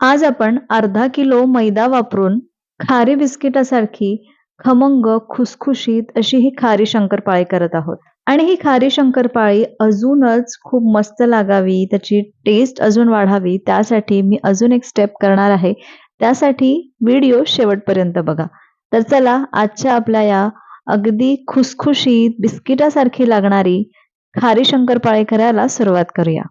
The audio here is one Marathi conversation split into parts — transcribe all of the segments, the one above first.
आज आपण अर्धा किलो मैदा वापरून खारी बिस्किटासारखी खमंग खुसखुशीत अशी ही खारी शंकरपाळी करत आहोत. आणि ही खारी शंकरपाळी अजूनच खूप मस्त लागावी त्याची टेस्ट अजून वाढावी त्यासाठी मी अजून एक स्टेप करणार आहे. त्यासाठी व्हिडिओ शेवटपर्यंत बघा. तर चला आजच्या आपल्या या अगदी खुसखुशीत बिस्किटासारखी लागणारी खारी शंकरपाळी करायला सुरुवात करूया.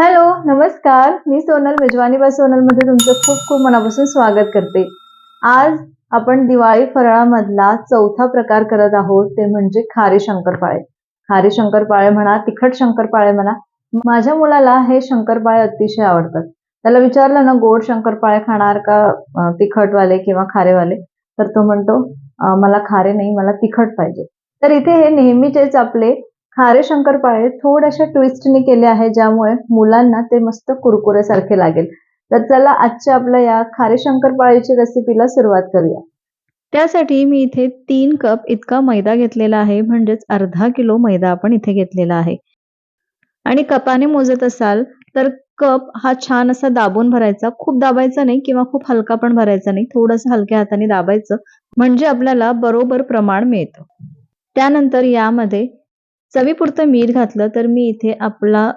हॅलो नमस्कार. मी सोनल मेजवानी बा सोनलमध्ये तुमचं खूप खूप मनापासून स्वागत करते. आज आपण दिवाळी फराळामधला चौथा प्रकार करत आहोत ते म्हणजे खारे शंकरपाळे. खारे शंकरपाळे म्हणा तिखट शंकरपाळे म्हणा माझ्या मुलाला हे शंकरपाळे अतिशय आवडतात. त्याला विचारलं ना गोड शंकरपाळे खाणार का तिखटवाले किंवा खारेवाले? तर तो म्हणतो मला खारे नाही मला तिखट पाहिजे. तर इथे हे नेहमीचेच आपले खारे शंकरपाळे थोड्याशा ट्विस्टने केले आहे ज्यामुळे मुलांना ते मस्त कुरकुरेसारखे लागेल. तर चला आजच्या आपल्या या खारे शंकरपाळीची रेसिपीला सुरुवात करूया. त्यासाठी मी इथे तीन कप इतका मैदा घेतलेला आहे म्हणजेच अर्धा किलो मैदा आपण इथे घेतलेला आहे. आणि कपाने मोजत असाल तर कप हा छान असा दाबून भरायचा. खूप दाबायचा नाही किंवा खूप हलका पण भरायचा नाही थोडस हलक्या हाताने दाबायचं म्हणजे आपल्याला बरोबर प्रमाण मिळतं. त्यानंतर यामध्ये चवीपुरतं मीठ घातलं तर मी इथे आपला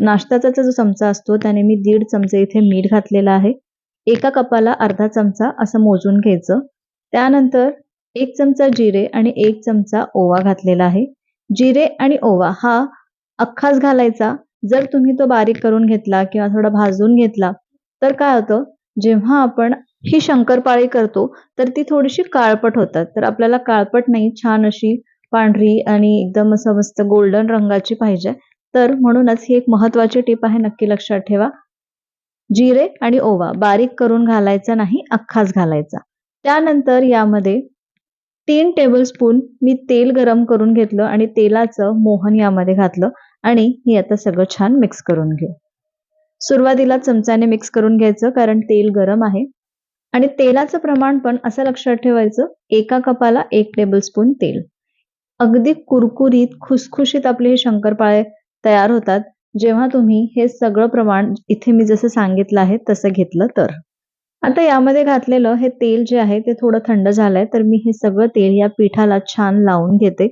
नाश्त्याचा जो चमचा असतो त्याने मी दीड चमचे इथे मीठ घातलेला आहे. एका कपाला अर्धा चमचा असं मोजून घ्यायचं. त्यानंतर एक चमचा जिरे आणि एक चमचा ओवा घातलेला आहे. जिरे आणि ओवा हा अख्खाच घालायचा. जर तुम्ही तो बारीक करून घेतला किंवा थोडा भाजून घेतला तर काय होतं? जेव्हा आपण ही शंकरपाळी करतो तर ती थोडीशी काळपट होतात. तर आपल्याला काळपट नाही छान अशी पांढरी आणि एकदम असं मस्त गोल्डन रंगाची पाहिजे. तर म्हणूनच ही एक महत्वाची टीप आहे नक्की लक्षात ठेवा. जिरे आणि ओवा बारीक करून घालायचा नाही अख्खाच घालायचा. त्यानंतर यामध्ये तीन टेबलस्पून मी तेल गरम करून घेतलं आणि तेलाचं मोहन यामध्ये घातलं आणि हे आता सगळं छान मिक्स करून घेऊ. सुरुवातीला चमच्याने मिक्स करून घ्यायचं कारण तेल गरम आहे. आणि तेलाचं प्रमाण पण असं लक्षात ठेवायचं एका कपाला एक टेबलस्पून तेल. अगदी कुरकुरीत खुसखुशीत आपले हे शंकरपाळे तयार होतात. जेव्हा तुम्ही हे सगळं प्रमाण इथे मी जसं सांगितलं आहे तसं घेतलं तर. आता यामध्ये घातलेलं हे तेल जे आहे ते थोडं थंड झालंय तर मी हे सगळं तेल या पिठाला छान लावून घेते.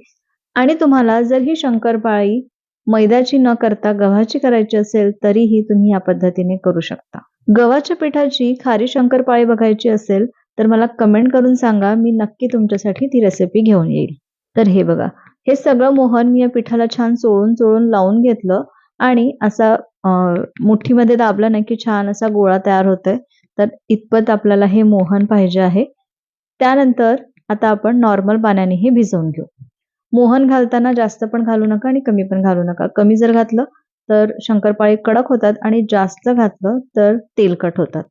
आणि तुम्हाला जर ही शंकरपाळी मैद्याची न करता गव्हाची करायची असेल तरीही तुम्ही या पद्धतीने करू शकता. गव्हाच्या पिठाची खारी शंकरपाळी बघायची असेल तर मला कमेंट करून सांगा मी नक्की तुमच्यासाठी ती रेसिपी घेऊन येईल. तर हे बघा. हे सगळं मोहन मी या पिठाला छान चोळून चोळून लावून घेतलं आणि असा मुठीमध्ये दाबलं नाही की छान असा गोळा तयार होतोय. तर इतपत आपल्याला हे मोहन पाहिजे आहे. त्यानंतर आता आपण नॉर्मल पाण्याने हे भिजवून घेऊ. मोहन घालताना जास्त पण घालू नका आणि कमी पण घालू नका. कमी जर घातलं तर शंकरपाळी कडक होतात आणि जास्त घातलं तर तेलकट होतात.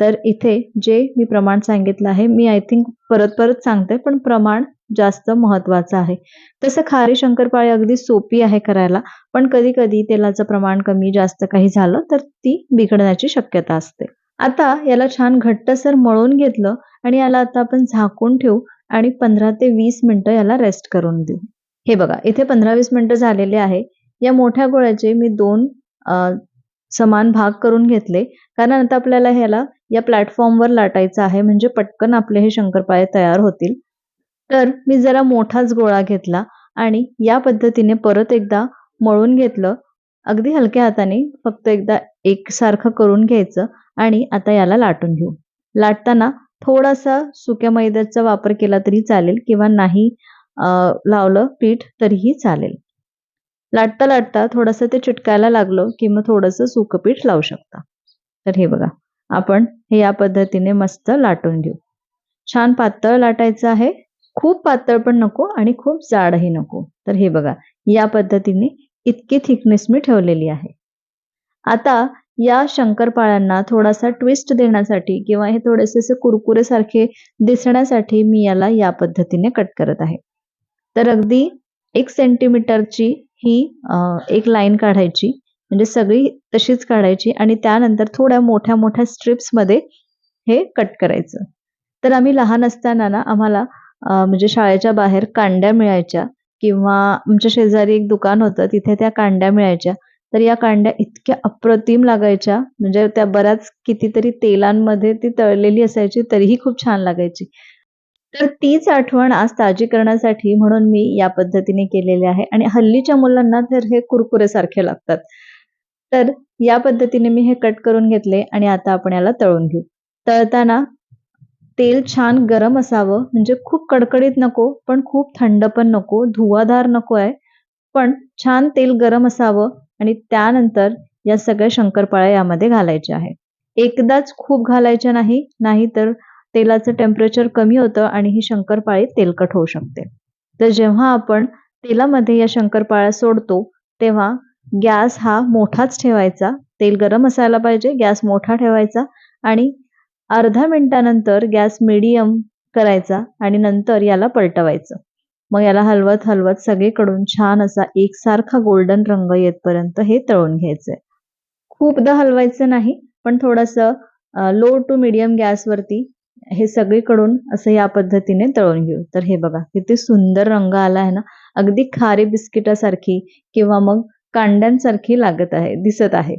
तर इथे जे मी प्रमाण सांगितलं आहे मी आय थिंक परत परत सांगते पण प्रमाण जास्त महत्वाचं आहे. तसं खारी शंकरपाळी अगदी सोपी आहे करायला पण कधी कधी तेलाचं प्रमाण कमी जास्त काही झालं तर ती बिघडण्याची शक्यता असते. आता याला छान घट्टसर मळून घेतलं आणि याला आता आपण झाकून ठेवू आणि पंधरा ते वीस मिनिटं याला रेस्ट करून देऊ. हे बघा इथे पंधरा वीस मिनिटं झालेले आहे. या मोठ्या गोळ्याचे मी दोन समान भाग करून घेतले. कारण आता आपल्याला ह्याला या प्लॅटफॉर्मवर लाटायचं आहे म्हणजे पटकन आपले हे शंकरपाळे तयार होतील. तर मी जरा मोठाच गोळा घेतला आणि या पद्धतीने परत एकदा मळून घेतलं. अगदी हलक्या हाताने फक्त एकदा एकसारखं करून घ्यायचं आणि आता याला लाटून घेऊ. लाटताना थोडासा सुक्या मैद्याचा वापर केला तरी चालेल किंवा नाही लावलं पीठ तरीही चालेल. लाटता लाटता थोडंसं ते चिटकायला लागलं की मग थोडंसं सुकं पीठ लावू शकता. तर हे बघा आपण हे या पद्धतीने मस्त लाटून घेऊ. छान पातळ लाटायचं आहे. खूप पातळ पण नको आणि खूप जाडही नको. तर हे बघा या पद्धतीने इतकी थिकनेस मी ठेवलेली आहे. आता या शंकरपाळ्यांना थोडासा ट्विस्ट देण्यासाठी किंवा हे थोडेसे असे कुरकुरे सारखे दिसण्यासाठी मी याला या पद्धतीने कट करत आहे. तर अगदी एक सेंटीमीटरची ही एक लाईन काढायची म्हणजे सगळी तशीच काढायची आणि त्यानंतर थोड्या मोठ्या मोठ्या स्ट्रिप्समध्ये हे कट करायचं. तर आम्ही लहान असताना ना आम्हाला म्हणजे शाळेच्या बाहेर कांड्या मिळायच्या किंवा आमच्या शेजारी एक दुकान होतं तिथे त्या कांड्या मिळायच्या. तर या कांड्या इतक्या अप्रतिम लागायच्या म्हणजे त्या बऱ्याच कितीतरी तेलांमध्ये ती तळलेली असायची तरीही खूप छान लागायची. तर तीच आठवण आज ताजी करण्यासाठी म्हणून मी या पद्धतीने केलेले आहे. आणि हल्लीच्या मुलांना तर हे कुरकुरे सारखे लागतात. तर या पद्धतीने मी हे कट करून घेतले आणि आता आपण याला तळून घेऊ. तळताना तेल छान गरम असावं. म्हणजे खूप कडकडीत नको पण खूप थंड पण नको धुवाधार नको आहे. पण छान तेल गरम असावं आणि त्यानंतर या सगळ्या शंकरपाळ्या यामध्ये घालायच्या आहे एकदाच खूप घालायच्या नाही नाहीतर तेलाचं टेम्परेचर कमी होतं आणि ही शंकरपाळी तेलकट होऊ शकते. तर जेव्हा आपण तेलामध्ये या शंकरपाळ्या सोडतो तेव्हा गॅस हा मोठाच ठेवायचा. तेल गरम असायला पाहिजे गॅस मोठा ठेवायचा आणि अर्धा मिनिटानंतर गॅस मिडियम करायचा आणि नंतर याला पलटवायचं. मग याला हलवत हलवत सगळीकडून छान असा एकसारखा गोल्डन रंग येतपर्यंत हे तळून घ्यायचंय. खूपदा हलवायचं नाही पण थोडंसं लो टू मिडियम गॅसवरती हे सगळीकडून असं या पद्धतीने तळून घेऊ. तर हे बघा किती सुंदर रंग आला आहे ना. अगदी खारी बिस्किटासारखी किंवा मग कांड्यांसारखी लागत आहे दिसत आहे.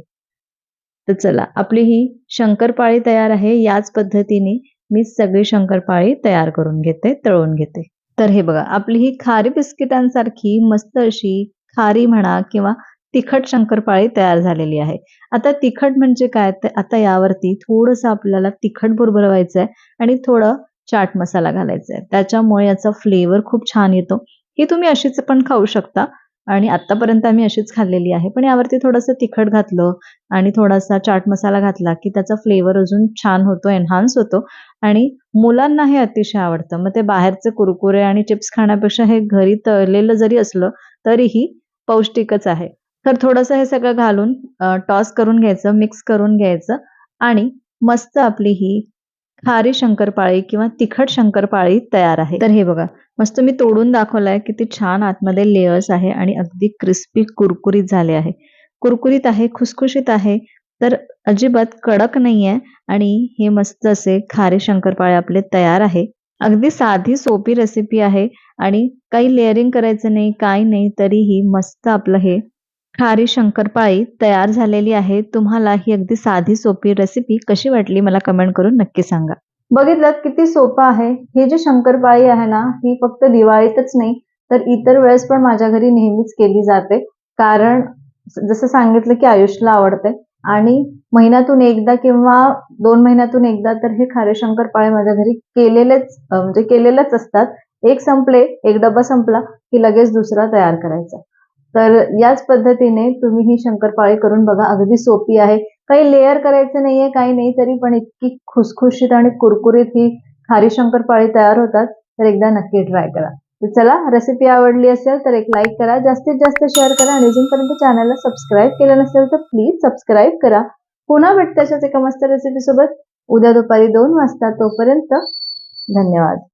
तर चला आपली ही शंकरपाळी तयार आहे. याच पद्धतीने मी सगळी शंकरपाळी तयार करून घेते तळून घेते. तर हे बघा आपली ही खारी बिस्किटांसारखी मस्त अशी खारी म्हणा किंवा तिखट शंकरपाळी तयार झालेली आहे. आता तिखट म्हणजे काय? तर आता यावरती थोडंसं आपल्याला तिखट बुरबुरवायचं आहे आणि थोडं चाट मसाला घालायचा आहे. त्याच्यामुळे याचा फ्लेवर खूप छान येतो. ही तुम्ही अशीच पण खाऊ शकता. आणि आतापर्यंत आम्ही अशीच खाल्लेली आहे. पण यावरती थोडंसं तिखट घातलं आणि थोडासा चाट मसाला घातला की त्याचा फ्लेवर अजून छान होतो एन्हान्स होतो. आणि मुलांना हे अतिशय आवडतं. मग ते बाहेरचे कुरकुरे आणि चिप्स खाण्यापेक्षा हे घरी तळलेलं जरी असलं तरीही पौष्टिकच आहे. तर थोडंसं हे सगळं घालून टॉस करून घ्यायचं मिक्स करून घ्यायचं आणि मस्त आपली ही खारी शंकरपाळी किंवा तिखट शंकरपाळी तयार आहे. तर हे बघा मस्त मी तोडून दाखवलाय किती छान आतमध्ये लेयर्स आहे आणि अगदी क्रिस्पी कुरकुरीत झाले आहे. कुरकुरीत आहे खुसखुशीत आहे तर अजिबात कडक नाहीये आणि हे मस्त असे खारे शंकरपाळे आपले तयार आहे. अगदी साधी सोपी रेसिपी आहे आणि काही लेअरिंग करायचं नाही काही नाही तरीही मस्त आपलं हे खारी शंकरपाळी तयार झालेली आहे. तुम्हाला ही अगदी साधी सोपी रेसिपी कशी वाटली मला कमेंट करून नक्की सांगा. बघितलं किती सोपं आहे. ही जी शंकरपाळी आहे ना ही फक्त दिवाळीतच नाही तर इतर वेळेस पण माझ्या घरी नेहमीच केली जाते. कारण जसं सांगितलं की आयुषला आवडते. आणि महिन्यातून एकदा किंवा दोन महिन्यातून एकदा तर हे खारे शंकरपाळे माझ्या घरी केलेलेच म्हणजे केलेलेच असतात. एक संपले एक डबा संपला की लगेच दुसरा तयार करायचा. तर याच पद्धतीने तुम्ही ही शंकरपाळी करून बघा अगदी सोपी आहे. काही लेअर करायचं नाहीये काही नाही तरी पण इतकी खुसखुशीत आणि कुरकुरीत ही खारी शंकरपाळी तयार होतात. तर एकदा नक्की ट्राय करा. तर चला रेसिपी आवडली असेल तर एक लाईक करा जास्तीत जास्त शेअर करा आणि अजूनपर्यंत चॅनलला सबस्क्राईब केलं नसेल तर प्लीज सबस्क्राईब करा. पुन्हा भेटते अशाच एका मस्त रेसिपी सोबत. उद्या दुपारी दोन वाजता तोपर्यंत धन्यवाद.